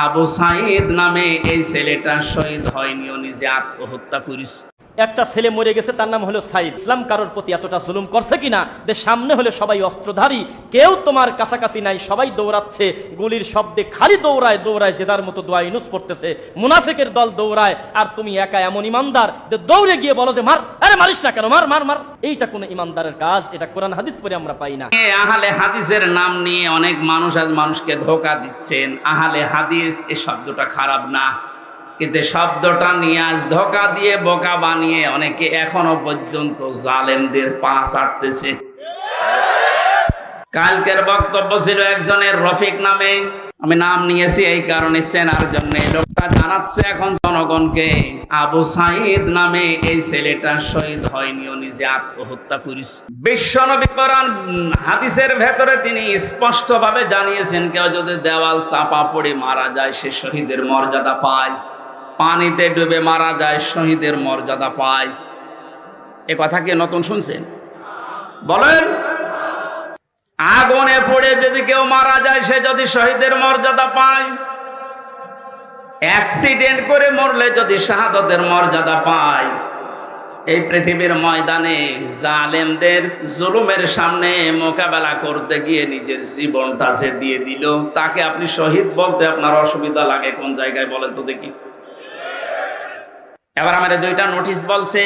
আবু সাইদ নামে এই ছেলেটা শহীদ হয়নি ও নিজে আত্মহত্যা করিস। একটা ছেলে মরে গেছে, তার নাম হলো সাইদ। ইসলাম কারোর প্রতি এতটা জুলুম করছে কিনা? যে সামনে হলে সবাই অস্ত্রধারী, কেউ তোমার কাছাকাছি নাই, সবাই দৌড়াচ্ছে, গুলির শব্দে খালি দৌড়ায় দৌড়ায় যে যার মতো দোয়া ইনুস পড়তেছে। মুনাফিকের দল দৌড়ায়, আর তুমি একা এমন ইমানদার যে দৌড়ে গিয়ে বলো যে, মার, আরে মারিস না কেন, মার মার মার। এইটা কোনো ইমানদারের কাজ, এটা কোরআন হাদিস পরে আমরা পাই না। আহলে হাদিসের নাম নিয়ে অনেক মানুষ আজ মানুষকে ধোকা দিচ্ছেন। আহালে হাদিস এই শব্দটা খারাপ না। কিন্তু শব্দটা নিয়ে আজ ধোকা দিয়ে বোকা বানিয়ে অনেকে এখনও পর্যন্ত জালেমদের পা চাটতেছে কালকের বক্তব্য ছিল একজনের রফিক নামে। আমি নাম নিয়েছি এই কারণে চেনার জন্য। লোকটা জানাচ্ছে এখন জনগণকে, আবু সাইদ নামে এই ছেলেটা শহীদ হয়নি ও নিজে আত্মহত্যা করিস বিশ্বনবী কোরআন হাদিসের ভেতরে তিনি স্পষ্টভাবে জানিয়েছেন, কেউ যদি দেওয়াল চাপা পড়ে মারা যায়, সে শহীদের মর্যাদা পায়। পানিতে ডুবে মারা যায়, শহীদের মর্যাদা পায়। এ কথা কি নতুন শুনছেন বলেন। আগুনে পড়ে যদি কেউ মারা যায়, সে যদি শহীদের মর্যাদা পায়। অ্যাক্সিডেন্ট করে মরলে যদি শাহাদতের মর্যাদা পায়। এই পৃথিবীর ময়দানে জালেমদের জুলুমের সামনে মোকাবেলা করতে গিয়ে নিজের জীবনটা যে দিয়ে দিল। তাকে আপনি শহীদ বলতে আপনার অসুবিধা লাগে কোন জায়গায় বলেন তো দেখি। এবার আমার দুইটা নোটিশ বলছে,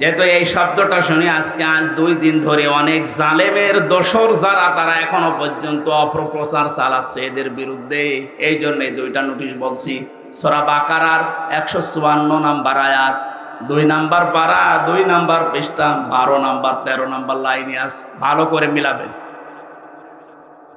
যেহেতু এই শব্দটা শুনি আজকে আজ দুই দিন ধরে অনেক জালেমের দোসর যারা, তারা এখনও পর্যন্ত অপপ্রচার চালাচ্ছে এদের বিরুদ্ধে। এই জন্য দুইটা নোটিশ বলছি। সরা বাকারার একশো চুয়ান্ন নাম্বার আয়াত, দুই নাম্বার পারা, দুই নাম্বার পৃষ্ঠা, বারো নাম্বার, তেরো নাম্বার লাইনে আস, ভালো করে মিলাবেন।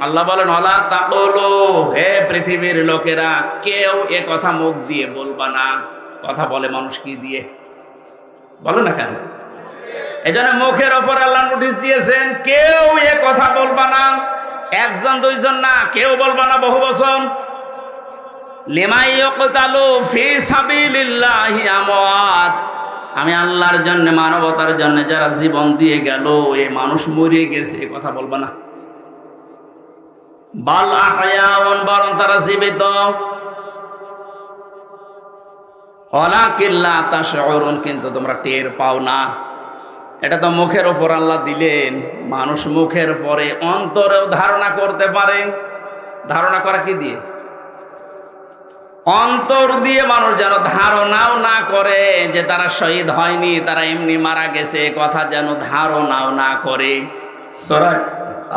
আল্লাহ বলেন, অলা তাকলো, হে পৃথিবীর লোকেরা, কেউ এ কথা মুখ দিয়ে বলবা না। কথা বলে মানুষ কি দিয়ে? বলো না কেন? এই জন্য মুখের ওপর আল্লাহ নোটিশ দিয়েছেন, কেউ এ কথা বলবা না। একজন, দুইজন না, কেউ বলবা না বহু বছর আমি আল্লাহর জন্য, মানবতার জন্য যারা জীবন দিয়ে গেল, এই মানুষ মরে গেছে, এ কথা বলবা না। বাল আহয়াউন বরং তারা জীবিত। অলা কিল্লা তাশউরুন, কিন্তু তোমরা টের পাও না। এটা তো মুখের ওপর আল্লাহ দিলেন। মানুষ মুখের পরে অন্তরেও ধারণা করতে পারে। ধারণা করা কি দিয়ে? অন্তর দিয়ে মানুষ যেন ধারণাও না করে যে তারা শহীদ হয়নি, তারা এমনি মারা গেছে কথা যেন ধারণাও না করে। সরাই।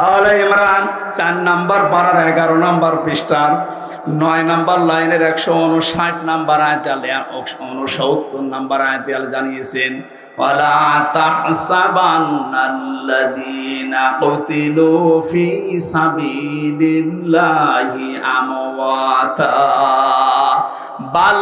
আলে ইমরান, চার নাম্বার পাড়ার এগারো নাম্বার পৃষ্ঠার, নয় নাম্বার লাইনের একশো উনষাট নাম্বার আয়তালে উনসত্তর নাম্বার আয়তাল জানিয়েছেন বাল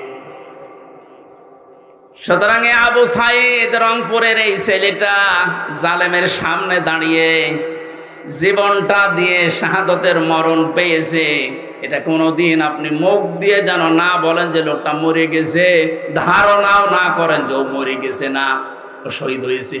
সুতরাং আবু সাইদ রংপুরের এই ছেলেটা জালেমের সামনে দাঁড়িয়ে জীবনটা দিয়ে শাহাদতের মরণ পেয়েছে। এটা কোনোদিন আপনি মুখ দিয়ে যেন না বলেন যে লোকটা মরে গেছে। ধারণাও না করেন যে ও মরে গেছে না। শহীদ হয়েছে।